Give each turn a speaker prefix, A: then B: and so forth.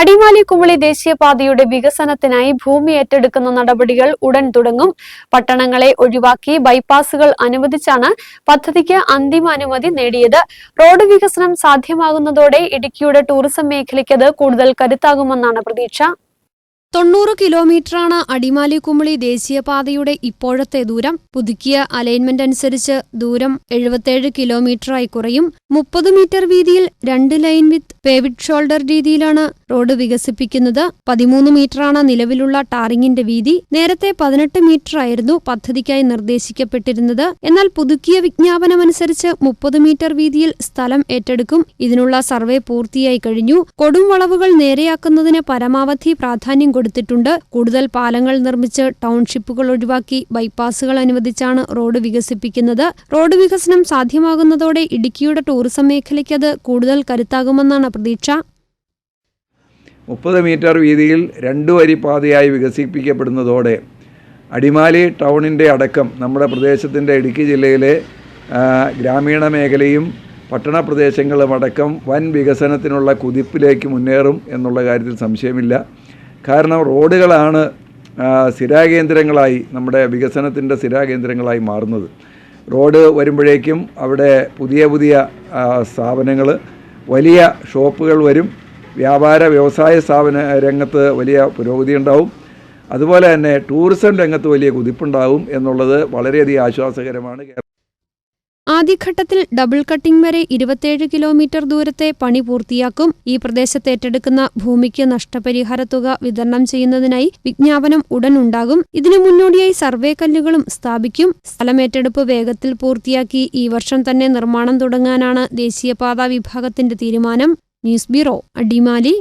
A: അടിമാലി കുമളി ദേശീയപാതയുടെ വികസനത്തിനായി ഭൂമി ഏറ്റെടുക്കുന്ന നടപടികൾ ഉടൻ തുടങ്ങും. പട്ടണങ്ങളെ ഒഴിവാക്കി ബൈപ്പാസുകൾ അനുവദിച്ചാണ് പദ്ധതിക്ക് അന്തിമ അനുമതി നേടിയത്. റോഡ് വികസനം സാധ്യമാകുന്നതോടെ ഇടുക്കിയുടെ ടൂറിസം മേഖലയ്ക്കത് കൂടുതൽ കരുത്താകുമെന്നാണ് പ്രതീക്ഷ. തൊണ്ണൂറ് കിലോമീറ്ററാണ് അടിമാലി കുമളി ദേശീയപാതയുടെ ഇപ്പോഴത്തെ ദൂരം. പുതുക്കിയ അലൈൻമെന്റ് അനുസരിച്ച് ദൂരം എഴുപത്തേഴ് കിലോമീറ്ററായി കുറയും. മുപ്പത് മീറ്റർ വീതിയിൽ രണ്ട് ലൈൻ വിത്ത് പേവിഡ് ഷോൾഡർ രീതിയിലാണ് റോഡ് വികസിപ്പിക്കുന്നത്. പതിമൂന്ന് മീറ്ററാണ് നിലവിലുള്ള ടാറിങ്ങിന്റെ വീതി. നേരത്തെ പതിനെട്ട് മീറ്റർ ആയിരുന്നു പദ്ധതിക്കായി നിർദ്ദേശിക്കപ്പെട്ടിരുന്നത്. എന്നാൽ പുതുക്കിയ വിജ്ഞാപനമനുസരിച്ച് മുപ്പത് മീറ്റർ വീതിയിൽ സ്ഥലം ഏറ്റെടുക്കും. ഇതിനുള്ള സർവേ പൂർത്തിയായി കഴിഞ്ഞു. കൊടും വളവുകൾ നേരെയാക്കുന്നതിന് പരമാവധി പ്രാധാന്യം കൊടുത്തിട്ടുണ്ട്. കൂടുതൽ പാലങ്ങൾ നിർമ്മിച്ച് ടൗൺഷിപ്പുകൾ ഒഴിവാക്കി ബൈപ്പാസുകൾ അനുവദിച്ചാണ് റോഡ് വികസിപ്പിക്കുന്നത്. റോഡ് വികസനം സാധ്യമാകുന്നതോടെ ഇടുക്കിയുടെ ടൂറിസം മേഖലയ്ക്ക് അത് കൂടുതൽ കരുത്താകുമെന്നാണ് പ്രതീക്ഷ.
B: മുപ്പത് മീറ്റർ വീതിയിൽ രണ്ടു വരി പാതയായി വികസിപ്പിക്കപ്പെടുന്നതോടെ അടിമാലി ടൗണിന്റെ അടക്കം നമ്മുടെ പ്രദേശത്തിന്റെ ഇടുക്കി ജില്ലയിലെ ഗ്രാമീണ മേഖലയും പട്ടണ പ്രദേശങ്ങളും അടക്കം വൻ വികസനത്തിനുള്ള കുതിപ്പിലേക്ക് മുന്നേറും എന്നുള്ള കാര്യത്തിൽ സംശയമില്ല. കാരണം റോഡുകളാണ് സ്ഥിരാകേന്ദ്രങ്ങളായി നമ്മുടെ വികസനത്തിന്റെ സ്ഥിരാകേന്ദ്രങ്ങളായി മാറുന്നത്. റോഡ് വരുമ്പോഴേക്കും അവിടെ പുതിയ പുതിയ സ്ഥാപനങ്ങൾ വലിയ ഷോപ്പുകൾ വരും. വ്യാപാര വ്യവസായ സ്ഥാപന രംഗത്ത് വലിയ പുരോഗതി ഉണ്ടാവും. അതുപോലെ തന്നെ ടൂറിസം രംഗത്ത് വലിയ കുതിപ്പുണ്ടാവും എന്നുള്ളത് വളരെയധികം ആശ്വാസകരമാണ്.
A: ആദ്യഘട്ടത്തിൽ ഡബിൾ കട്ടിംഗ് വരെ ഇരുപത്തിയേഴ് കിലോമീറ്റർ ദൂരത്തെ പണി പൂർത്തിയാക്കും. ഈ പ്രദേശത്ത് ഏറ്റെടുക്കുന്ന ഭൂമിക്ക് നഷ്ടപരിഹാര തുക വിതരണം ചെയ്യുന്നതിനായി വിജ്ഞാപനം ഉടൻ ഉണ്ടാകും. ഇതിനു മുന്നോടിയായി സർവേ കല്ലുകളും സ്ഥാപിക്കും. സ്ഥലമേറ്റെടുപ്പ് വേഗത്തിൽ പൂർത്തിയാക്കി ഈ വർഷം തന്നെ നിർമ്മാണം തുടങ്ങാനാണ് ദേശീയപാതാ വിഭാഗത്തിന്റെ തീരുമാനം. News bureau Adimali.